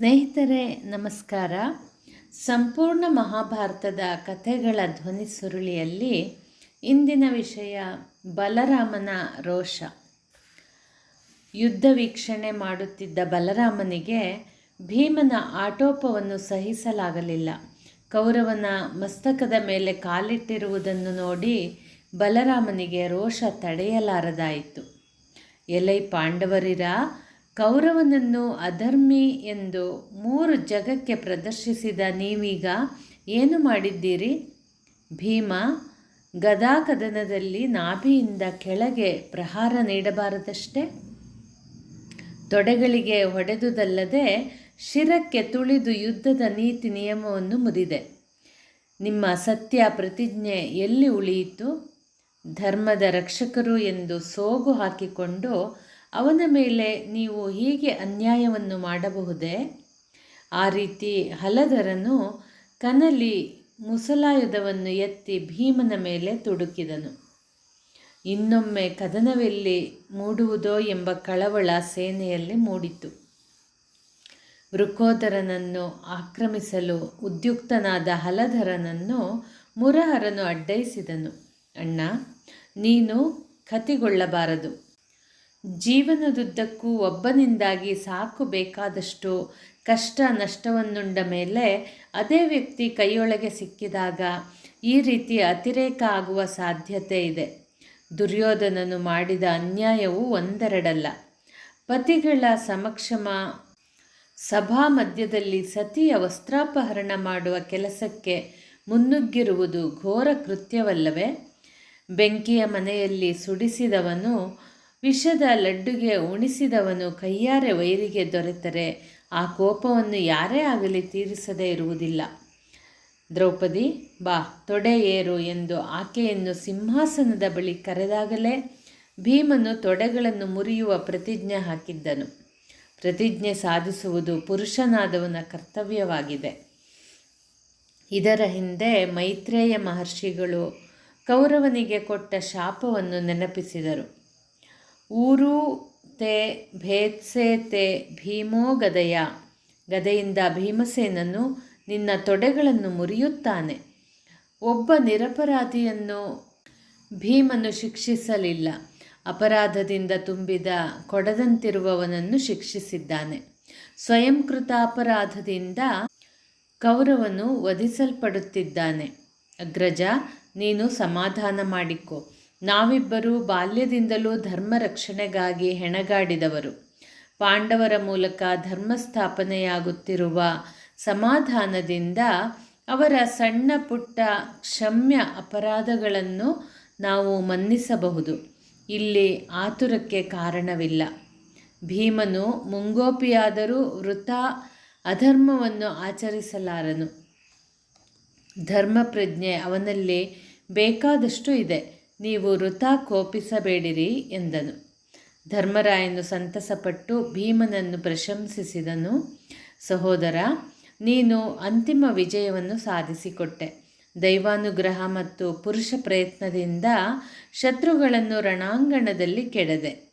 ಸ್ನೇಹಿತರೆ, ನಮಸ್ಕಾರ. ಸಂಪೂರ್ಣ ಮಹಾಭಾರತದ ಕಥೆಗಳ ಧ್ವನಿ ಸುರುಳಿಯಲ್ಲಿ ಇಂದಿನ ವಿಷಯ ಬಲರಾಮನ ರೋಷ. ಯುದ್ಧ ವೀಕ್ಷಣೆ ಮಾಡುತ್ತಿದ್ದ ಬಲರಾಮನಿಗೆ ಭೀಮನ ಆಟೋಪವನ್ನು ಸಹಿಸಲಾಗಲಿಲ್ಲ. ಕೌರವನ ಮಸ್ತಕದ ಮೇಲೆ ಕಾಲಿಟ್ಟಿರುವುದನ್ನು ನೋಡಿ ಬಲರಾಮನಿಗೆ ರೋಷ ತಡೆಯಲಾರದಾಯಿತು. ಎಲೈ ಪಾಂಡವರಿರ ಕೌರವನನ್ನು ಅಧರ್ಮಿ ಎಂದು ಮೂರು ಜಗಕ್ಕೆ ಪ್ರದರ್ಶಿಸಿದ ನೀವೀಗ ಏನು ಮಾಡಿದ್ದೀರಿ? ಭೀಮ ಗದಾಕದನದಲ್ಲಿ ನಾಭಿಯಿಂದ ಕೆಳಗೆ ಪ್ರಹಾರ ನೀಡಬಾರದಷ್ಟೇ? ತೊಡೆಗಳಿಗೆ ಹೊಡೆದುದಲ್ಲದೆ ಶಿರಕ್ಕೆ ತುಳಿದು ಯುದ್ಧದ ನೀತಿ ನಿಯಮವನ್ನು ಮುರಿದೆ. ನಿಮ್ಮ ಸತ್ಯ ಪ್ರತಿಜ್ಞೆ ಎಲ್ಲಿ ಉಳಿಯಿತು? ಧರ್ಮದ ರಕ್ಷಕರು ಎಂದು ಸೋಗು ಹಾಕಿಕೊಂಡು ಅವನ ಮೇಲೆ ನೀವು ಹೀಗೆ ಅನ್ಯಾಯವನ್ನು ಮಾಡಬಹುದೇ? ಆ ರೀತಿ ಹಲದರನು ಕನಲಿ ಮುಸಲಾಯುಧವನ್ನು ಎತ್ತಿ ಭೀಮನ ಮೇಲೆ ತುಡುಕಿದನು. ಇನ್ನೊಮ್ಮೆ ಕದನವೆಲ್ಲಿ ಮೂಡುವುದೋ ಎಂಬ ಕಳವಳ ಸೇನೆಯಲ್ಲಿ ಮೂಡಿತು. ವೃಕೋಧರನನ್ನು ಆಕ್ರಮಿಸಲು ಉದ್ಯುಕ್ತನಾದ ಹಲಧರನನ್ನು ಮುರಹರನು ಅಡ್ಡೈಸಿದನು. ಅಣ್ಣ, ನೀನು ಕತಿಗೊಳ್ಳಬಾರದು ಜೀವನದುದ್ದಕ್ಕೂ ಒಬ್ಬನಿಂದಾಗಿ ಸಾಕು ಬೇಕಾದಷ್ಟು ಕಷ್ಟ ನಷ್ಟವನ್ನುಂಡ ಮೇಲೆ ಅದೇ ವ್ಯಕ್ತಿ ಕೈಯೊಳಗೆ ಸಿಕ್ಕಿದಾಗ ಈ ರೀತಿ ಅತಿರೇಕ ಆಗುವ ಸಾಧ್ಯತೆ ಇದೆ. ದುರ್ಯೋಧನನು ಮಾಡಿದ ಅನ್ಯಾಯವು ಒಂದೆರಡಲ್ಲ. ಪತಿಗಳ ಸಮಕ್ಷಮ ಸಭಾ ಮಧ್ಯದಲ್ಲಿ ಸತಿಯ ವಸ್ತ್ರಾಪಹರಣ ಮಾಡುವ ಕೆಲಸಕ್ಕೆ ಮುನ್ನುಗ್ಗಿರುವುದು ಘೋರ ಕೃತ್ಯವಲ್ಲವೇ? ಬೆಂಕಿಯ ಮನೆಯಲ್ಲಿ ಸುಡಿಸಿದವನು ವಿಷದ ಲಡ್ಡುಗೆ ಉಣಿಸಿದವನು ಕೈಯಾರೆ ವೈರಿಗೆ ದೊರೆತರೆ, ಆ ಕೋಪವನ್ನು ಯಾರೇ ಆಗಲಿ ತೀರಿಸದೇ ಇರುವುದಿಲ್ಲ. ದ್ರೌಪದಿ, ಬಾ, ತೊಡೆ ಏರು ಎಂದು ಆಕೆಯನ್ನು ಸಿಂಹಾಸನದ ಬಳಿ ಕರೆದಾಗಲೇ ಭೀಮನು ತೊಡೆಗಳನ್ನು ಮುರಿಯುವ ಪ್ರತಿಜ್ಞೆ ಹಾಕಿದ್ದನು. ಪ್ರತಿಜ್ಞೆ ಸಾಧಿಸುವುದು ಪುರುಷನಾದವನ ಕರ್ತವ್ಯವಾಗಿದೆ. ಇದರ ಹಿಂದೆ ಮೈತ್ರೇಯ ಮಹರ್ಷಿಗಳು ಕೌರವನಿಗೆ ಕೊಟ್ಟ ಶಾಪವನ್ನು ನೆನಪಿಸಿದರು. ಊರು ತೇ ಭೇತ್ಸೆ ತೇ ಭೀಮೋ ಗದೆಯ. ಗದೆಯಿಂದ ಭೀಮಸೇನನು ನಿನ್ನ ತೊಡೆಗಳನ್ನು ಮುರಿಯುತ್ತಾನೆ. ಒಬ್ಬ ನಿರಪರಾಧಿಯನ್ನು ಭೀಮನು ಶಿಕ್ಷಿಸಲಿಲ್ಲ. ಅಪರಾಧದಿಂದ ತುಂಬಿದ ಕೊಡದಂತಿರುವವನನ್ನು ಶಿಕ್ಷಿಸಿದ್ದಾನೆ. ಸ್ವಯಂಕೃತ ಅಪರಾಧದಿಂದ ಕೌರವನು ವಧಿಸಲ್ಪಡುತ್ತಿದ್ದಾನೆ. ಅಗ್ರಜ, ನೀನು ಸಮಾಧಾನ ಮಾಡಿಕೊ. ನಾವಿಬ್ಬರೂ ಬಾಲ್ಯದಿಂದಲೂ ಧರ್ಮ ರಕ್ಷಣೆಗಾಗಿ ಹೆಣಗಾಡಿದವರು. ಪಾಂಡವರ ಮೂಲಕ ಧರ್ಮ ಸ್ಥಾಪನೆಯಾಗುತ್ತಿರುವ ಸಮಾಧಾನದಿಂದ ಅವರ ಸಣ್ಣ ಪುಟ್ಟ ಕ್ಷಮ್ಯ ಅಪರಾಧಗಳನ್ನು ನಾವು ಮನ್ನಿಸಬಹುದು. ಇಲ್ಲಿ ಆತುರಕ್ಕೆ ಕಾರಣವಿಲ್ಲ. ಭೀಮನು ಮುಂಗೋಪಿಯಾದರೂ ವೃತ ಅಧರ್ಮವನ್ನು ಆಚರಿಸಲಾರನು. ಧರ್ಮ ಪ್ರಜ್ಞೆ ಅವನಲ್ಲಿ ಬೇಕಾದಷ್ಟು ಇದೆ. ನೀವು ವೃತ ಕೋಪಿಸಬೇಡಿರಿ ಎಂದನು. ಧರ್ಮರಾಯನು ಸಂತಸಪಟ್ಟು ಭೀಮನನ್ನು ಪ್ರಶಂಸಿಸಿದನು, ಸಹೋದರ, ನೀನು ಅಂತಿಮ ವಿಜಯವನ್ನು ಸಾಧಿಸಿಕೊಟ್ಟೆ. ದೈವಾನುಗ್ರಹ ಮತ್ತು ಪುರುಷ ಪ್ರಯತ್ನದಿಂದ ಶತ್ರುಗಳನ್ನು ರಣಾಂಗಣದಲ್ಲಿ ಕೆಡದೆ.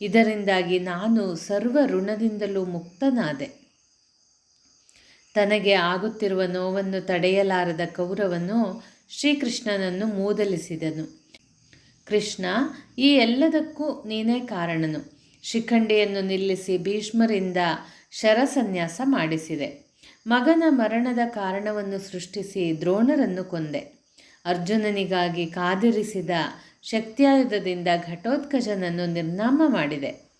ಇದರಿಂದಾಗಿ ನಾನು ಸರ್ವ ಋಣದಿಂದಲೂ ಮುಕ್ತನಾದೆ. ತನಗೆ ಆಗುತ್ತಿರುವ ನೋವನ್ನು ತಡೆಯಲಾರದ ಕೌರವನು ಶ್ರೀಕೃಷ್ಣನನ್ನು ಮೂದಲಿಸಿದನು. ಕೃಷ್ಣ, ಈ ಎಲ್ಲದಕ್ಕೂ ನೀನೇ ಕಾರಣನು. ಶಿಖಂಡಿಯನ್ನು ನಿಲ್ಲಿಸಿ ಭೀಷ್ಮರಿಂದ ಶರಸನ್ಯಾಸ ಮಾಡಿಸಿದೆ. ಮಗನ ಮರಣದ ಕಾರಣವನ್ನು ಸೃಷ್ಟಿಸಿ ದ್ರೋಣರನ್ನು ಕೊಂದೆ. ಅರ್ಜುನನಿಗಾಗಿ ಕಾದಿರಿಸಿದ ಶಕ್ತಿಯಾಯುಧದಿಂದ ಘಟೋತ್ಕಜನನ್ನು ನಿರ್ನಾಮ ಮಾಡಿದೆ.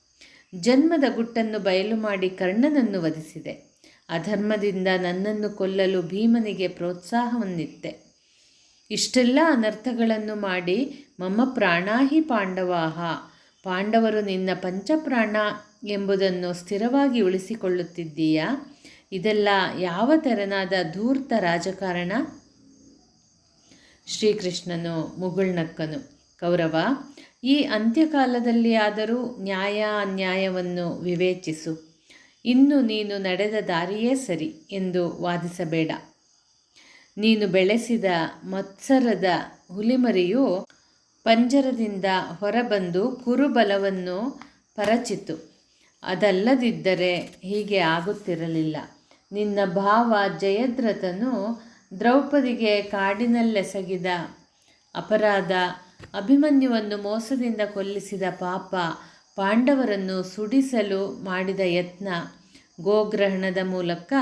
ಜನ್ಮದ ಗುಟ್ಟನ್ನು ಬಯಲು ಮಾಡಿ ಕರ್ಣನನ್ನು ವಧಿಸಿದೆ. ಅಧರ್ಮದಿಂದ ನನ್ನನ್ನು ಕೊಲ್ಲಲು ಭೀಮನಿಗೆ ಪ್ರೋತ್ಸಾಹವನ್ನಿತ್ತೆ. ಇಷ್ಟೆಲ್ಲ ಅನರ್ಥಗಳನ್ನು ಮಾಡಿ ಮಮ್ಮ ಪ್ರಾಣಾಹಿ ಪಾಂಡವಾಹ. ಪಾಂಡವರು ನಿನ್ನ ಪಂಚಪ್ರಾಣ ಎಂಬುದನ್ನು ಸ್ಥಿರವಾಗಿ ಉಳಿಸಿಕೊಳ್ಳುತ್ತಿದ್ದೀಯಾ? ಇದೆಲ್ಲ ಯಾವ ತೆರನಾದ ಧೂರ್ತ ರಾಜಕಾರಣ? ಶ್ರೀಕೃಷ್ಣನು ಮುಗುಳ್ನಕ್ಕನು. ಕೌರವ, ಈ ಅಂತ್ಯಕಾಲದಲ್ಲಿ ಆದರೂ ನ್ಯಾಯ ಅನ್ಯಾಯವನ್ನು ವಿವೇಚಿಸು. ಇನ್ನು ನೀನು ನಡೆದ ದಾರಿಯೇ ಸರಿ ಎಂದು ವಾದಿಸಬೇಡ. ನೀನು ಬೆಳೆಸಿದ ಮತ್ಸರದ ಹುಲಿಮರಿಯು ಪಂಜರದಿಂದ ಹೊರಬಂದು ಕುರುಬಲವನ್ನು ಪರಚಿತು. ಅದಲ್ಲದಿದ್ದರೆ ಹೀಗೆ ಆಗುತ್ತಿರಲಿಲ್ಲ. ನಿನ್ನ ಭಾವ ಜಯದ್ರಥನು ದ್ರೌಪದಿಗೆ ಕಾಡಿನಲ್ಲೆಸಗಿದ ಅಪರಾಧ, ಅಭಿಮನ್ಯುವನ್ನು ಮೋಸದಿಂದ ಕೊಲ್ಲಿಸಿದ ಪಾಪ, ಪಾಂಡವರನ್ನು ಸುಡಿಸಲು ಮಾಡಿದ ಯತ್ನ, ಗೋಗ್ರಹಣದ ಮೂಲಕ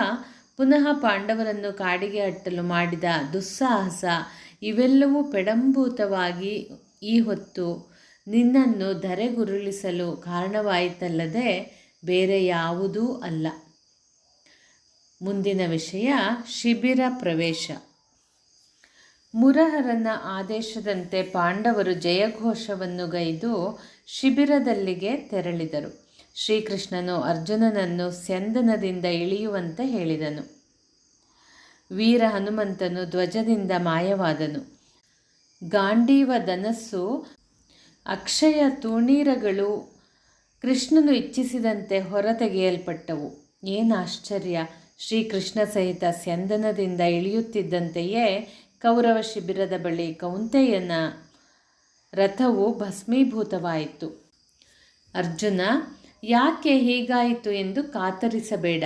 ಪುನಃ ಪಾಂಡವರನ್ನು ಕಾಡಿಗೆ ಅಟ್ಟಲು ಮಾಡಿದ ದುಸ್ಸಾಹಸ ಇವೆಲ್ಲವೂ ಪೆಡಂಭೂತವಾಗಿ ಈ ಹೊತ್ತು ನಿನ್ನನ್ನು ಧರೆಗುರುಳಿಸಲು ಕಾರಣವಾಯಿತಲ್ಲದೆ ಬೇರೆ ಯಾವುದೂ ಅಲ್ಲ. ಮುಂದಿನ ವಿಷಯ, ಶಿಬಿರ ಪ್ರವೇಶ. ಮುರಹರನ ಆದೇಶದಂತೆ ಪಾಂಡವರು ಜಯಘೋಷವನ್ನು ಗೈದು ಶಿಬಿರದಲ್ಲಿಗೆ ತೆರಳಿದರು. ಶ್ರೀಕೃಷ್ಣನು ಅರ್ಜುನನನ್ನು ಸ್ಯಂದನದಿಂದ ಇಳಿಯುವಂತೆ ಹೇಳಿದನು. ವೀರ ಹನುಮಂತನು ಧ್ವಜದಿಂದ ಮಾಯವಾದನು. ಗಾಂಡೀವ ಧನಸ್ಸು, ಅಕ್ಷಯ ತೂಣೀರಗಳು ಕೃಷ್ಣನು ಇಚ್ಛಿಸಿದಂತೆ ಹೊರತೆಗೆಯಲ್ಪಟ್ಟವು. ಏನಾಶ್ಚರ್ಯ ಶ್ರೀಕೃಷ್ಣ ಸಹಿತ ಸ್ಯಂದನದಿಂದ ಇಳಿಯುತ್ತಿದ್ದಂತೆಯೇ ಕೌರವ ಶಿಬಿರದ ಬಳಿ ಕೌಂತೆಯನ ರಥವು ಭಸ್ಮೀಭೂತವಾಯಿತು. ಅರ್ಜುನ ಯಾಕೆ ಹೀಗಾಯಿತು ಎಂದು ಕಾತರಿಸಬೇಡ.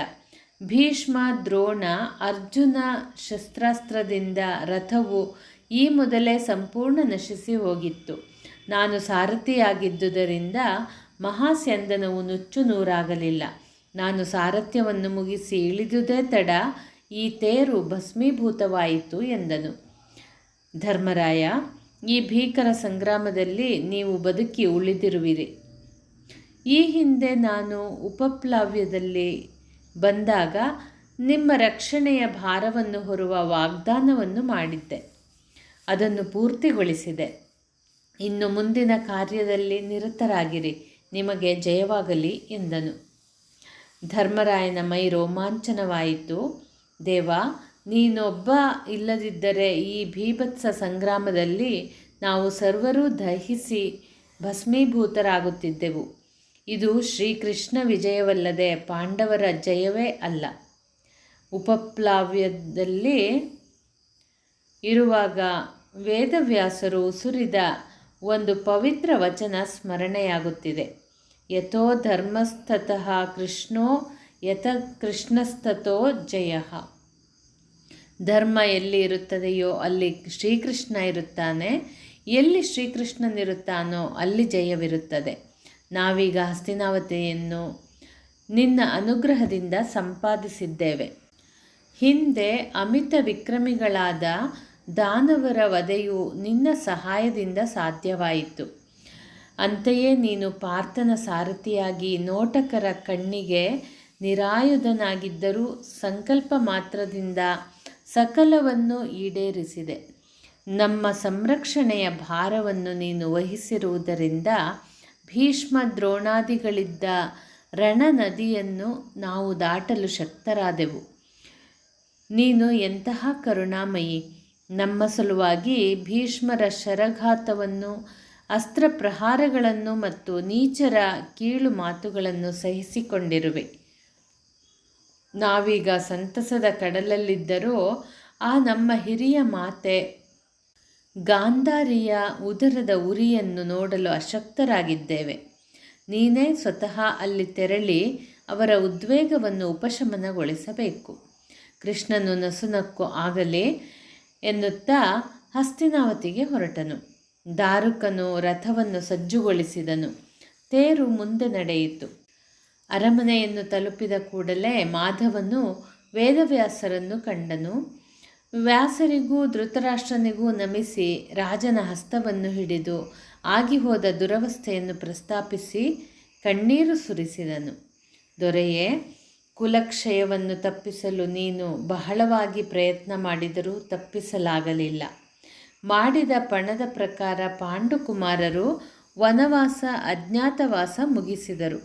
ಭೀಷ್ಮ, ದ್ರೋಣ, ಅರ್ಜುನ ಶಸ್ತ್ರಾಸ್ತ್ರದಿಂದ ರಥವು ಈ ಮೊದಲೇ ಸಂಪೂರ್ಣ ನಶಿಸಿ ಹೋಗಿತ್ತು. ನಾನು ಸಾರಥಿಯಾಗಿದ್ದುದರಿಂದ ಮಹಾಸ್ಯಂದನವು ನುಚ್ಚು ನೂರಾಗಲಿಲ್ಲ. ನಾನು ಸಾರಥ್ಯವನ್ನು ಮುಗಿಸಿ ಇಳಿದುದೇ ತಡ ಈ ತೇರು ಭಸ್ಮೀಭೂತವಾಯಿತು ಎಂದನು. ಧರ್ಮರಾಯ, ಈ ಭೀಕರ ಸಂಗ್ರಾಮದಲ್ಲಿ ನೀವು ಬದುಕಿ ಉಳಿದಿರುವಿರಿ. ಈ ಹಿಂದೆ ನಾನು ಉಪಪ್ಲಾವ್ಯದಲ್ಲಿ ಬಂದಾಗ ನಿಮ್ಮ ರಕ್ಷಣೆಯ ಭಾರವನ್ನು ಹೊರುವ ವಾಗ್ದಾನವನ್ನು ಮಾಡಿದ್ದೆ. ಅದನ್ನು ಪೂರ್ತಿಗೊಳಿಸಿದೆ. ಇನ್ನು ಮುಂದಿನ ಕಾರ್ಯದಲ್ಲಿ ನಿರತರಾಗಿರಿ, ನಿಮಗೆ ಜಯವಾಗಲಿ ಎಂದನು. ಧರ್ಮರಾಯನ ಮೈ ರೋಮಾಂಚನವಾಯಿತು. ದೇವ, ನೀನೊಬ್ಬ ಇಲ್ಲದಿದ್ದರೆ ಈ ಭೀಭತ್ಸ ಸಂಗ್ರಾಮದಲ್ಲಿ ನಾವು ಸರ್ವರೂ ದಹಿಸಿ ಭಸ್ಮೀಭೂತರಾಗುತ್ತಿದ್ದೆವು. ಇದು ಶ್ರೀಕೃಷ್ಣ ವಿಜಯವಲ್ಲದೆ ಪಾಂಡವರ ಜಯವೇ ಅಲ್ಲ. ಉಪಪ್ಲಾವ್ಯದಲ್ಲಿ ಇರುವಾಗ ವೇದವ್ಯಾಸರು ಉಸುರಿದ ಒಂದು ಪವಿತ್ರ ವಚನ ಸ್ಮರಣೆಯಾಗುತ್ತಿದೆ. ಯಥೋ ಧರ್ಮಸ್ಥತಃ ಕೃಷ್ಣೋ ಯಥ ಕೃಷ್ಣಸ್ತತೋ ಜಯ. ಧರ್ಮ ಎಲ್ಲಿ ಇರುತ್ತದೆಯೋ ಅಲ್ಲಿ ಶ್ರೀಕೃಷ್ಣ ಇರುತ್ತಾನೆ. ಎಲ್ಲಿ ಶ್ರೀಕೃಷ್ಣನಿರುತ್ತಾನೋ ಅಲ್ಲಿ ಜಯವಿರುತ್ತದೆ. ನಾವೀಗ ಹಸ್ತಿನಾವತಿಯನ್ನು ನಿನ್ನ ಅನುಗ್ರಹದಿಂದ ಸಂಪಾದಿಸಿದ್ದೇವೆ. ಹಿಂದೆ ಅಮಿತ ವಿಕ್ರಮಿಗಳಾದ ದಾನವರ ವಧೆಯು ನಿನ್ನ ಸಹಾಯದಿಂದ ಸಾಧ್ಯವಾಯಿತು. ಅಂತೆಯೇ ನೀನು ಪಾರ್ಥನ ಸಾರಥಿಯಾಗಿ ನೋಟಕರ ಕಣ್ಣಿಗೆ ನಿರಾಯುಧನಾಗಿದ್ದರೂ ಸಂಕಲ್ಪ ಮಾತ್ರದಿಂದ ಸಕಲವನ್ನು ಈಡೇರಿಸಿದೆ. ನಮ್ಮ ಸಂರಕ್ಷಣೆಯ ಭಾರವನ್ನು ನೀನು ವಹಿಸಿರುವುದರಿಂದ ಭೀಷ್ಮ ದ್ರೋಣಾದಿಗಳಿದ್ದ ರಣ ನದಿಯನ್ನು ನಾವು ದಾಟಲು ಶಕ್ತರಾದೆವು. ನೀನು ಎಂತಹ ಕರುಣಾಮಯಿ. ನಮ್ಮ ಸಲುವಾಗಿ ಭೀಷ್ಮರ ಶರಘಾತವನ್ನು ಅಸ್ತ್ರ ಪ್ರಹಾರಗಳನ್ನು ಮತ್ತು ನೀಚರ ಕೀಳು ಮಾತುಗಳನ್ನು ಸಹಿಸಿಕೊಂಡಿರುವೆ. ನಾವೀಗ ಸಂತಸದ ಕಡಲಲ್ಲಿದ್ದರೂ ಆ ನಮ್ಮ ಹಿರಿಯ ಮಾತೆ ಗಾಂಧಾರಿಯ ಉದರದ ಉರಿಯನ್ನು ನೋಡಲು ಅಶಕ್ತರಾಗಿದ್ದೇವೆ. ನೀನೇ ಸ್ವತಃ ಅಲ್ಲಿ ತೆರಳಿ ಅವರ ಉದ್ವೇಗವನ್ನು ಉಪಶಮನಗೊಳಿಸಬೇಕು. ಕೃಷ್ಣನು ನಸುನಕ್ಕು ಆಗಲಿ ಎನ್ನುತ್ತಾ ಹಸ್ತಿನಾವತಿಗೆ ಹೊರಟನು. ದಾರುಕನು ರಥವನ್ನು ಸಜ್ಜುಗೊಳಿಸಿದನು. ತೇರು ಮುಂದೆ ನಡೆಯಿತು. ಅರಮನೆಯನ್ನು ತಲುಪಿದ ಕೂಡಲೇ ಮಾಧವನು ವೇದವ್ಯಾಸರನ್ನು ಕಂಡನು. ವ್ಯಾಸರಿಗೂ ಧೃತರಾಷ್ಟ್ರನಿಗೂ ನಮಿಸಿ ರಾಜನ ಹಸ್ತವನ್ನು ಹಿಡಿದು ಆಗಿಹೋದ ದುರವಸ್ಥೆಯನ್ನು ಪ್ರಸ್ತಾಪಿಸಿ ಕಣ್ಣೀರು ಸುರಿಸಿದನು. ದೊರೆಯೇ, ಕುಲಕ್ಷಯವನ್ನು ತಪ್ಪಿಸಲು ನೀನು ಬಹಳವಾಗಿ ಪ್ರಯತ್ನ ಮಾಡಿದರೂ ತಪ್ಪಿಸಲಾಗಲಿಲ್ಲ. ಮಾಡಿದ ಪಣದ ಪ್ರಕಾರ ಪಾಂಡುಕುಮಾರರು ವನವಾಸ, ಅಜ್ಞಾತವಾಸ ಮುಗಿಸಿದರು.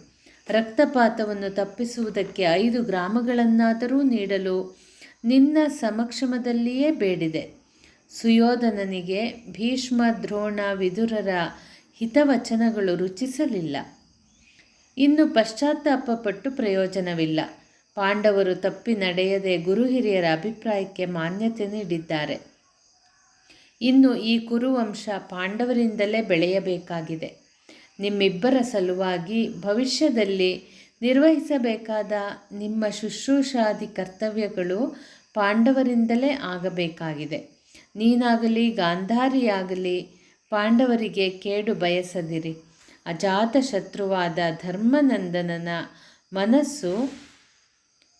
ರಕ್ತಪಾತವನ್ನು ತಪ್ಪಿಸುವುದಕ್ಕೆ ಐದು ಗ್ರಾಮಗಳನ್ನಾದರೂ ನೀಡಲು ನಿನ್ನ ಸಮಕ್ಷಮದಲ್ಲಿಯೇ ಬೇಡಿದೆ. ಸುಯೋಧನನಿಗೆ ಭೀಷ್ಮ ದ್ರೋಣ ವಿದುರರ ಹಿತವಚನಗಳು ರುಚಿಸಲಿಲ್ಲ. ಇನ್ನು ಪಶ್ಚಾತ್ತಾಪಪಟ್ಟು ಪ್ರಯೋಜನವಿಲ್ಲ. ಪಾಂಡವರು ತಪ್ಪಿ ನಡೆಯದೆ ಗುರು ಹಿರಿಯರ ಅಭಿಪ್ರಾಯಕ್ಕೆ ಮಾನ್ಯತೆ ನೀಡಿದ್ದಾರೆ. ಇನ್ನು ಈ ಕುರುವಂಶ ಪಾಂಡವರಿಂದಲೇ ಬೆಳೆಯಬೇಕಾಗಿದೆ. ನಿಮ್ಮಿಬ್ಬರ ಸಲುವಾಗಿ ಭವಿಷ್ಯದಲ್ಲಿ ನಿರ್ವಹಿಸಬೇಕಾದ ನಿಮ್ಮ ಶುಶ್ರೂಷಾದಿ ಕರ್ತವ್ಯಗಳು ಪಾಂಡವರಿಂದಲೇ ಆಗಬೇಕಾಗಿದೆ. ನೀನಾಗಲಿ, ಗಾಂಧಾರಿಯಾಗಲಿ, ಪಾಂಡವರಿಗೆ ಕೇಡು ಬಯಸದಿರಿ. ಅಜಾತ ಶತ್ರುವಾದ ಧರ್ಮನಂದನನ ಮನಸ್ಸು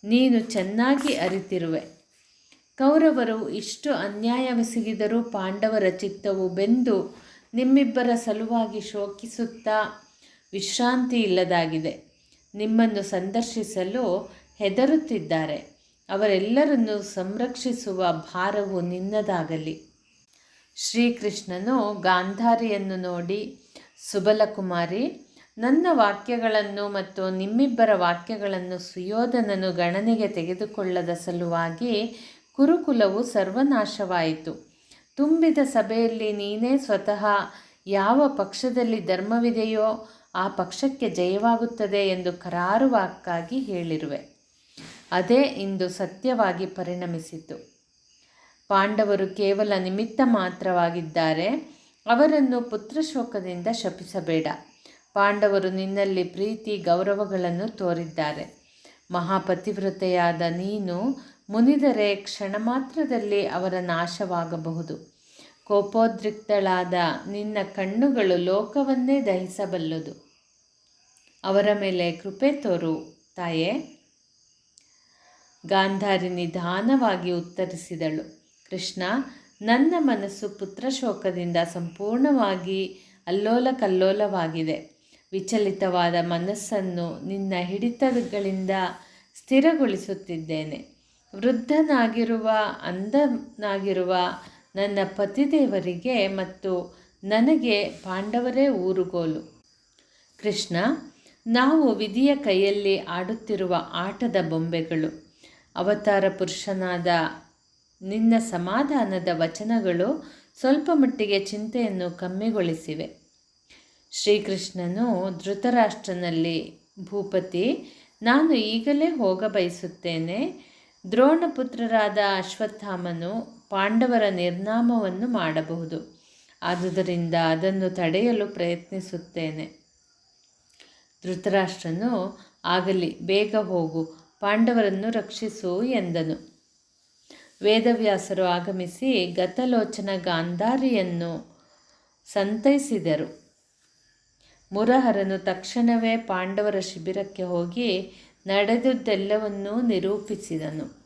ನೀನು ಚೆನ್ನಾಗಿ ಅರಿತಿರುವೆ. ಕೌರವರು ಇಷ್ಟು ಅನ್ಯಾಯವೆಸಗಿದರೂ ಪಾಂಡವರ ಚಿತ್ತವು ಬೆಂದು ನಿಮ್ಮಿಬ್ಬರ ಸಲುವಾಗಿ ಶೋಕಿಸುತ್ತಾ ವಿಶ್ರಾಂತಿ ಇಲ್ಲದಾಗಿದೆ. ನಿಮ್ಮನ್ನು ಸಂದರ್ಶಿಸಲು ಹೆದರುತ್ತಿದ್ದಾರೆ. ಅವರೆಲ್ಲರನ್ನು ಸಂರಕ್ಷಿಸುವ ಭಾರವು ನಿನ್ನದಾಗಲಿ. ಶ್ರೀಕೃಷ್ಣನು ಗಾಂಧಾರಿಯನ್ನು ನೋಡಿ, ಸುಬಲಕುಮಾರಿ, ನನ್ನ ವಾಕ್ಯಗಳನ್ನು ಮತ್ತು ನಿಮ್ಮಿಬ್ಬರ ವಾಕ್ಯಗಳನ್ನು ಸುಯೋಧನನು ಗಣನೆಗೆ ತೆಗೆದುಕೊಳ್ಳದ ಸಲುವಾಗಿ ಕುರುಕುಲವು ಸರ್ವನಾಶವಾಯಿತು. ತುಂಬಿದ ಸಭೆಯಲ್ಲಿ ನೀನೇ ಸ್ವತಃ ಯಾವ ಪಕ್ಷದಲ್ಲಿ ಧರ್ಮವಿದೆಯೋ ಆ ಪಕ್ಷಕ್ಕೆ ಜಯವಾಗುತ್ತದೆ ಎಂದು ಕರಾರುವಾಕ್ಕಾಗಿ ಹೇಳಿರುವೆ. ಅದೇ ಇಂದು ಸತ್ಯವಾಗಿ ಪರಿಣಮಿಸಿತು. ಪಾಂಡವರು ಕೇವಲ ನಿಮಿತ್ತ ಮಾತ್ರವಾಗಿದ್ದಾರೆ, ಅವರನ್ನು ಪುತ್ರಶೋಕದಿಂದ ಶಪಿಸಬೇಡ. ಪಾಂಡವರು ನಿನ್ನಲ್ಲಿ ಪ್ರೀತಿ, ಗೌರವಗಳನ್ನು ತೋರಿದ್ದಾರೆ. ಮಹಾಪತಿವ್ರತೆಯಾದ ನೀನು ಮುನಿದರೆ ಕ್ಷಣ ಮಾತ್ರದಲ್ಲಿ ಅವರ ನಾಶವಾಗಬಹುದು. ಕೋಪೋದ್ರಿಕ್ತಳಾದ ನಿನ್ನ ಕಣ್ಣುಗಳು ಲೋಕವನ್ನೇ ದಹಿಸಬಲ್ಲದು. ಅವರ ಮೇಲೆ ಕೃಪೆ ತೋರು, ತಾಯೇ. ಗಾಂಧಾರಿ ನಿಧಾನವಾಗಿ ಉತ್ತರಿಸಿದಳು. ಕೃಷ್ಣ, ನನ್ನ ಮನಸ್ಸು ಪುತ್ರಶೋಕದಿಂದ ಸಂಪೂರ್ಣವಾಗಿ ಅಲ್ಲೋಲ ಕಲ್ಲೋಲವಾಗಿದೆ ವಿಚಲಿತವಾದ ಮನಸ್ಸನ್ನು ನಿನ್ನ ಹಿಡಿತಗಳಿಂದ ಸ್ಥಿರಗೊಳಿಸುತ್ತಿದ್ದೇನೆ. ವೃದ್ಧನಾಗಿರುವ ಅಂದನಾಗಿರುವ ನನ್ನ ಪತಿದೇವರಿಗೆ ಮತ್ತು ನನಗೆ ಪಾಂಡವರೇ ಊರುಗೋಲು. ಕೃಷ್ಣ, ನಾವು ವಿಧಿಯ ಕೈಯಲ್ಲಿ ಆಡುತ್ತಿರುವ ಆಟದ ಬೊಂಬೆಗಳು, ಅವತಾರ ಪುರುಷನಾದ ನಿನ್ನ ಸಮಾಧಾನದ ವಚನಗಳು ಸ್ವಲ್ಪ ಮಟ್ಟಿಗೆ ಚಿಂತೆಯನ್ನು ಕಮ್ಮಿಗೊಳಿಸಿವೆ. ಶ್ರೀಕೃಷ್ಣನು ಧೃತರಾಷ್ಟ್ರನಲ್ಲಿ, ಭೂಪತಿ, ನಾನು ಈಗಲೇ ಹೋಗ ಬಯಸುತ್ತೇನೆ ದ್ರೋಣಪುತ್ರರಾದ ಅಶ್ವತ್ಥಾಮನು ಪಾಂಡವರ ನಿರ್ನಾಮವನ್ನು ಮಾಡಬಹುದು. ಆದುದರಿಂದ ಅದನ್ನು ತಡೆಯಲು ಪ್ರಯತ್ನಿಸುತ್ತೇನೆ. ಧೃತರಾಷ್ಟ್ರನು, ಆಗಲಿ, ಬೇಗ ಹೋಗು, ಪಾಂಡವರನ್ನು ರಕ್ಷಿಸು ಎಂದನು. ವೇದವ್ಯಾಸರು ಆಗಮಿಸಿ ಗತಲೋಚನ ಗಾಂಧಾರಿಯನ್ನು ಸಂತೈಸಿದರು. ಮುರಹರನು ತಕ್ಷಣವೇ ಪಾಂಡವರ ಶಿಬಿರಕ್ಕೆ ಹೋಗಿ ನಡೆದುದೆಲ್ಲವನ್ನೂ ನಿರೂಪಿಸಿದನು.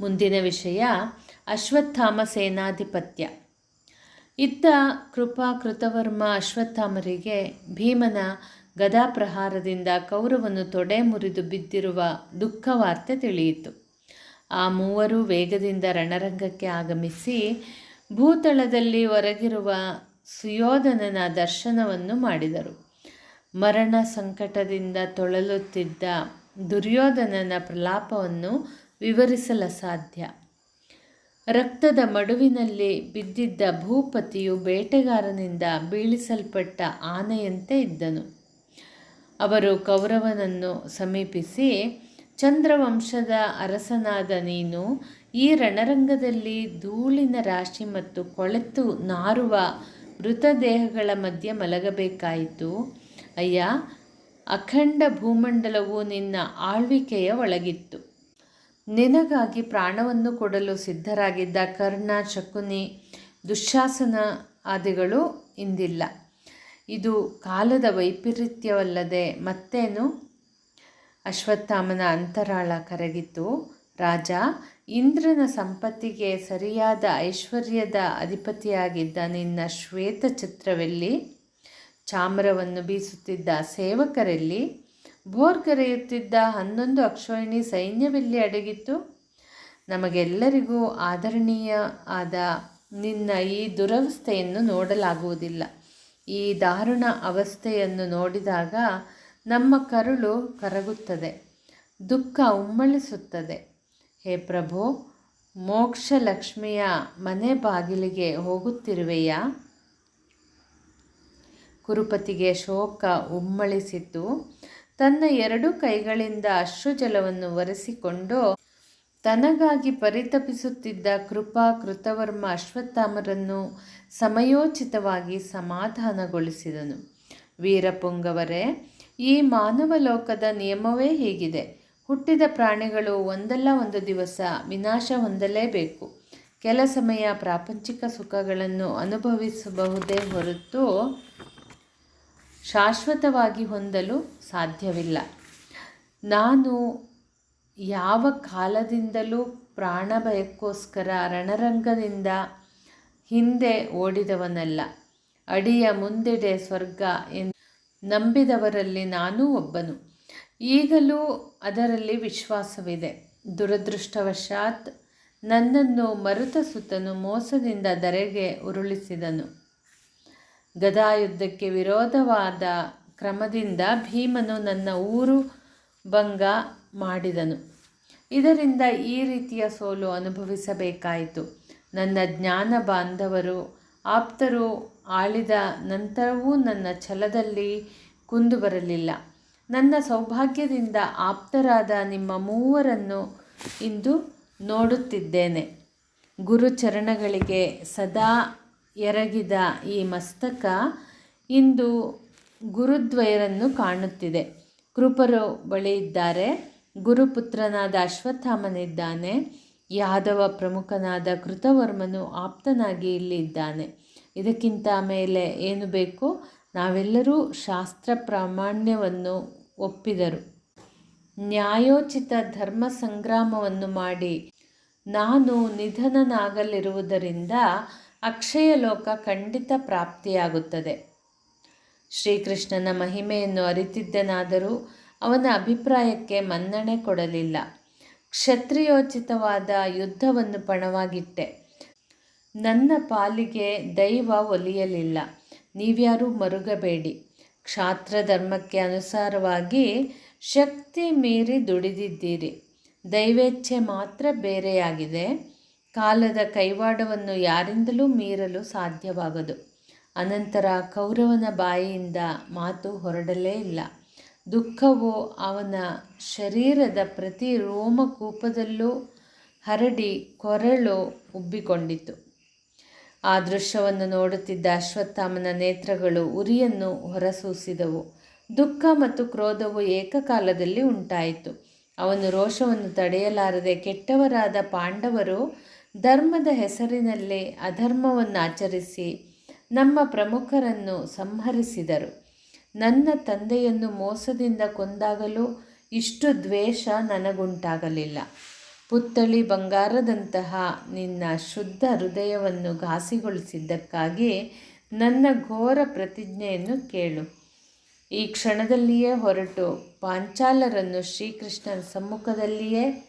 ಮುಂದಿನ ವಿಷಯ ಅಶ್ವತ್ಥಾಮ ಸೇನಾಧಿಪತ್ಯ ಇತ್ತ ಕೃಪಾ ಕೃತವರ್ಮ ಅಶ್ವತ್ಥಾಮರಿಗೆ ಭೀಮನ ಗದಾಪ್ರಹಾರದಿಂದ ಕೌರವನು ತೊಡೆ ಮುರಿದು ಬಿದ್ದಿರುವ ದುಃಖವಾರ್ತೆ ತಿಳಿಯಿತು. ಆ ಮೂವರು ವೇಗದಿಂದ ರಣರಂಗಕ್ಕೆ ಆಗಮಿಸಿ ಭೂತಳದಲ್ಲಿ ಹೊರಗಿರುವ ಸುಯೋಧನನ ದರ್ಶನವನ್ನು ಮಾಡಿದರು. ಮರಣ ಸಂಕಟದಿಂದ ತೊಳಲುತ್ತಿದ್ದ ದುರ್ಯೋಧನನ ಪ್ರಲಾಪವನ್ನು ವಿವರಿಸಲು ಸಾಧ್ಯ. ರಕ್ತದ ಮಡುವಿನಲ್ಲಿ ಬಿದ್ದಿದ್ದ ಭೂಪತಿಯು ಬೇಟೆಗಾರನಿಂದ ಬೀಳಿಸಲ್ಪಟ್ಟ ಆನೆಯಂತೆ ಇದ್ದನು. ಅವರು ಕೌರವನನ್ನು ಸಮೀಪಿಸಿ, ಚಂದ್ರವಂಶದ ಅರಸನಾದ ನೀನು ಈ ರಣರಂಗದಲ್ಲಿ ಧೂಳಿನ ರಾಶಿ ಮತ್ತು ಕೊಳೆತು ನಾರುವ ಮೃತದೇಹಗಳ ಮಧ್ಯೆ ಮಲಗಬೇಕಾಯಿತು. ಅಯ್ಯ, ಅಖಂಡ ಭೂಮಂಡಲವು ನಿನ್ನ ಆಳ್ವಿಕೆಯ ಒಳಗಿತ್ತು. ನಿನಗಾಗಿ ಪ್ರಾಣವನ್ನು ಕೊಡಲು ಸಿದ್ಧರಾಗಿದ್ದ ಕರ್ಣ, ಶಕುನಿ, ದುಶ್ಯಾಸನ ಆದಿಗಳು ಇಂದಿಲ್ಲ. ಇದು ಕಾಲದ ವೈಪರೀತ್ಯವಲ್ಲದೆ ಮತ್ತೇನು? ಅಶ್ವತ್ಥಾಮನ ಅಂತರಾಳ ಕರಗಿತು. ರಾಜ, ಇಂದ್ರನ ಸಂಪತ್ತಿಗೆ ಸರಿಯಾದ ಐಶ್ವರ್ಯದ ಅಧಿಪತಿಯಾಗಿದ್ದ ನಿನ್ನ ಶ್ವೇತ ಚಿತ್ರವೆಲ್ಲಿ ಚಾಮರವನ್ನು ಬೀಸುತ್ತಿದ್ದ ಸೇವಕರೆಲ್ಲಿ? ಭೋರ್ಗರೆಯುತ್ತಿದ್ದ ಹನ್ನೊಂದು ಅಕ್ಷೋಹಿಣಿ ಸೈನ್ಯವೆಲ್ಲಿ ಅಡಗಿತ್ತು? ನಮಗೆಲ್ಲರಿಗೂ ಆದರಣೀಯ ಆದ ನಿನ್ನ ಈ ದುರವಸ್ಥೆಯನ್ನು ನೋಡಲಾಗುವುದಿಲ್ಲ. ಈ ದಾರುಣ ಅವಸ್ಥೆಯನ್ನು ನೋಡಿದಾಗ ನಮ್ಮ ಕರುಳು ಕರಗುತ್ತದೆ, ದುಃಖ ಉಮ್ಮಳಿಸುತ್ತದೆ. ಹೇ ಪ್ರಭು, ಮೋಕ್ಷಲಕ್ಷ್ಮಿಯ ಮನೆ ಬಾಗಿಲಿಗೆ ಹೋಗುತ್ತಿರುವೆಯಾ? ಕುರುಪತಿಗೆ ಶೋಕ ಉಮ್ಮಳಿಸಿತು. ತನ್ನ ಎರಡು ಕೈಗಳಿಂದ ಅಶ್ರುಜಲವನ್ನು ಒರೆಸಿಕೊಂಡು ತನಗಾಗಿ ಪರಿತಪಿಸುತ್ತಿದ್ದ ಕೃಪಾ ಕೃತವರ್ಮ ಅಶ್ವತ್ಥಾಮರನ್ನು ಸಮಯೋಚಿತವಾಗಿ ಸಮಾಧಾನಗೊಳಿಸಿದನು. ವೀರಪುಂಗವರೇ, ಈ ಮಾನವ ಲೋಕದ ನಿಯಮವೇ ಹೀಗಿದೆ. ಹುಟ್ಟಿದ ಪ್ರಾಣಿಗಳು ಒಂದಲ್ಲ ಒಂದು ದಿವಸ ವಿನಾಶ ಹೊಂದಲೇಬೇಕು. ಕೆಲ ಸಮಯ ಪ್ರಾಪಂಚಿಕ ಸುಖಗಳನ್ನು ಅನುಭವಿಸಬಹುದೇ ಹೊರತು ಶಾಶ್ವತವಾಗಿ ಹೊಂದಲು ಸಾಧ್ಯವಿಲ್ಲ. ನಾನು ಯಾವ ಕಾಲದಿಂದಲೂ ಪ್ರಾಣ ಭಯಕ್ಕೋಸ್ಕರ ರಣರಂಗದಿಂದ ಹಿಂದೆ ಓಡಿದವನಲ್ಲ. ಅಡಿಯ ಮುಂದೆಡೆ ಸ್ವರ್ಗ ಎಂದು ನಂಬಿದವರಲ್ಲಿ ನಾನೂ ಒಬ್ಬನು. ಈಗಲೂ ಅದರಲ್ಲಿ ವಿಶ್ವಾಸವಿದೆ. ದುರದೃಷ್ಟವಶಾತ್ ನನ್ನನ್ನು ಮರುತ ಸುತ್ತನು ಮೋಸದಿಂದ ಧರೆಗೆ ಉರುಳಿಸಿದನು. ಗದಾಯುದ್ಧಕ್ಕೆ ವಿರೋಧವಾದ ಕ್ರಮದಿಂದ ಭೀಮನು ನನ್ನ ಊರು ಭಂಗ ಮಾಡಿದನು. ಇದರಿಂದ ಈ ರೀತಿಯ ಸೋಲು ಅನುಭವಿಸಬೇಕಾಯಿತು. ನನ್ನ ಜ್ಞಾನ ಬಾಂಧವರು ಆಪ್ತರು ಆಳಿದ ನಂತರವೂ ನನ್ನ ಛಲದಲ್ಲಿ ಕುಂದು ಬರಲಿಲ್ಲ ನನ್ನ ಸೌಭಾಗ್ಯದಿಂದ ಆಪ್ತರಾದ ನಿಮ್ಮ ಮೂವರನ್ನು ಇಂದು ನೋಡುತ್ತಿದ್ದೇನೆ. ಗುರುಚರಣಗಳಿಗೆ ಸದಾ ಎರಗಿದ ಈ ಮಸ್ತಕ ಇಂದು ಗುರುದ್ವಯರನ್ನು ಕಾಣುತ್ತಿದೆ. ಕೃಪರು ಬಳಿ ಇದ್ದಾರೆ ಗುರುಪುತ್ರನಾದ ಅಶ್ವತ್ಥಾಮನಿದ್ದಾನೆ. ಯಾದವ ಪ್ರಮುಖನಾದ ಕೃತವರ್ಮನು ಆಪ್ತನಾಗಿ ಇಲ್ಲಿ ಇದ್ದಾನೆ. ಇದಕ್ಕಿಂತ ಮೇಲೆ ಏನು ಬೇಕು? ನಾವೆಲ್ಲರೂ ಶಾಸ್ತ್ರ ಪ್ರಾಮಾಣ್ಯವನ್ನು ಒಪ್ಪಿದರು. ನ್ಯಾಯೋಚಿತ ಧರ್ಮ ಸಂಗ್ರಾಮವನ್ನು ಮಾಡಿ ನಾನು ನಿಧನನಾಗಲಿರುವುದರಿಂದ ಅಕ್ಷಯ ಲೋಕ ಖಂಡಿತ ಪ್ರಾಪ್ತಿಯಾಗುತ್ತದೆ. ಶ್ರೀಕೃಷ್ಣನ ಮಹಿಮೆಯನ್ನು ಅರಿತಿದ್ದನಾದರೂ ಅವನ ಅಭಿಪ್ರಾಯಕ್ಕೆ ಮನ್ನಣೆ ಕೊಡಲಿಲ್ಲ. ಕ್ಷತ್ರಿಯೋಚಿತವಾದ ಯುದ್ಧವನ್ನು ಪಣವಾಗಿಟ್ಟೆ. ನನ್ನ ಪಾಲಿಗೆ ದೈವ ಒಲಿಯಲಿಲ್ಲ. ನೀವ್ಯಾರೂ ಮರುಗಬೇಡಿ. ಕ್ಷಾತ್ರ ಧರ್ಮಕ್ಕೆ ಅನುಸಾರವಾಗಿ ಶಕ್ತಿ ಮೀರಿ ದುಡಿದಿದ್ದೀರಿ. ದೈವೇಚ್ಛೆ ಮಾತ್ರ ಬೇರೆಯಾಗಿದೆ. ಕಾಲದ ಕೈವಾಡವನ್ನು ಯಾರಿಂದಲೂ ಮೀರಲು ಸಾಧ್ಯವಾಗದು. ಅನಂತರ ಕೌರವನ ಬಾಯಿಯಿಂದ ಮಾತು ಹೊರಡಲೇ ಇಲ್ಲ. ದುಃಖವು ಅವನ ಶರೀರದ ಪ್ರತಿ ರೋಮಕೂಪದಲ್ಲೂ ಹರಡಿ ಕೊರಳು ಉಬ್ಬಿಕೊಂಡಿತು. ಆ ದೃಶ್ಯವನ್ನು ನೋಡುತ್ತಿದ್ದ ಅಶ್ವತ್ಥಾಮನ ನೇತ್ರಗಳು ಉರಿಯನ್ನು ಹೊರಸೂಸಿದವು. ದುಃಖ ಮತ್ತು ಕ್ರೋಧವು ಏಕಕಾಲದಲ್ಲಿ ಉಂಟಾಯಿತು. ಅವನು ರೋಷವನ್ನು ತಡೆಯಲಾರದೆ ಕೆಟ್ಟವರಾದ ಪಾಂಡವರು ಧರ್ಮದ ಹೆಸರಿನಲ್ಲೇ ಅಧರ್ಮವನ್ನು ಆಚರಿಸಿ ನಮ್ಮ ಪ್ರಮುಖರನ್ನು ಸಂಹರಿಸಿದರು. ನನ್ನ ತಂದೆಯನ್ನು ಮೋಸದಿಂದ ಕೊಂದಾಗಲೂ ಇಷ್ಟು ದ್ವೇಷ ನನಗುಂಟಾಗಲಿಲ್ಲ. ಪುತ್ತಳಿ ಬಂಗಾರದಂತಹ ನಿನ್ನ ಶುದ್ಧ ಹೃದಯವನ್ನು ಘಾಸಿಗೊಳಿಸಿದ್ದಕ್ಕಾಗಿ ನನ್ನ ಘೋರ ಪ್ರತಿಜ್ಞೆಯನ್ನು ಕೇಳು. ಈ ಕ್ಷಣದಲ್ಲಿಯೇ ಹೊರಟು ಪಾಂಚಾಲರನ್ನು ಶ್ರೀಕೃಷ್ಣನ ಸಮ್ಮುಖದಲ್ಲಿಯೇ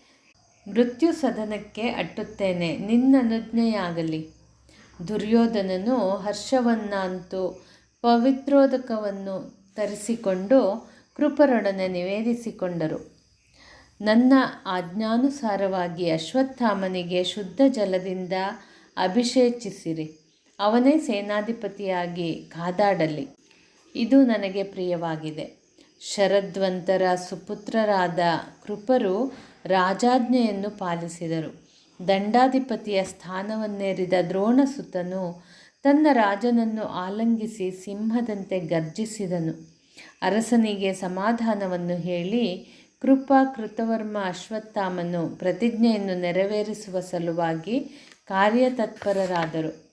ಮೃತ್ಯು ಸದನಕ್ಕೆ ಅಟ್ಟುತ್ತೇನೆ ನಿನ್ನನುಜ್ಞೆಯಾಗಲಿ ದುರ್ಯೋಧನನು ಹರ್ಷವನ್ನಂತೂ ಪವಿತ್ರೋದಕವನ್ನು ತರಿಸಿಕೊಂಡು ಕೃಪರೊಡನೆ ನಿವೇದಿಸಿಕೊಂಡರು. ನನ್ನ ಆಜ್ಞಾನುಸಾರವಾಗಿ ಅಶ್ವತ್ಥಾಮನಿಗೆ ಶುದ್ಧ ಜಲದಿಂದ ಅಭಿಷೇಚಿಸಿರಿ. ಅವನೇ ಸೇನಾಧಿಪತಿಯಾಗಿ ಕಾದಾಡಲಿ. ಇದು ನನಗೆ ಪ್ರಿಯವಾಗಿದೆ. ಶರದ್ವಂತರ ಸುಪುತ್ರರಾದ ಕೃಪರು ರಾಜಾಜ್ಞೆಯನ್ನು ಪಾಲಿಸಿದರು. ದಂಡಾಧಿಪತಿಯ ಸ್ಥಾನವನ್ನೇರಿದ ದ್ರೋಣಸುತನು ತನ್ನ ರಾಜನನ್ನು ಆಲಂಗಿಸಿ ಸಿಂಹದಂತೆ ಗರ್ಜಿಸಿದನು. ಅರಸನಿಗೆ ಸಮಾಧಾನವನ್ನು ಹೇಳಿ ಕೃಪಾ ಕೃತವರ್ಮ ಅಶ್ವತ್ಥಾಮನು ಪ್ರತಿಜ್ಞೆಯನ್ನು ನೆರವೇರಿಸುವ ಸಲುವಾಗಿ ಕಾರ್ಯತತ್ಪರರಾದರು.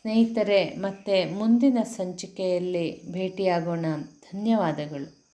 ಸ್ನೇಹಿತರೆ, ಮತ್ತೆ ಮುಂದಿನ ಸಂಚಿಕೆಯಲ್ಲಿ ಭೇಟಿಯಾಗೋಣ. ಧನ್ಯವಾದಗಳು.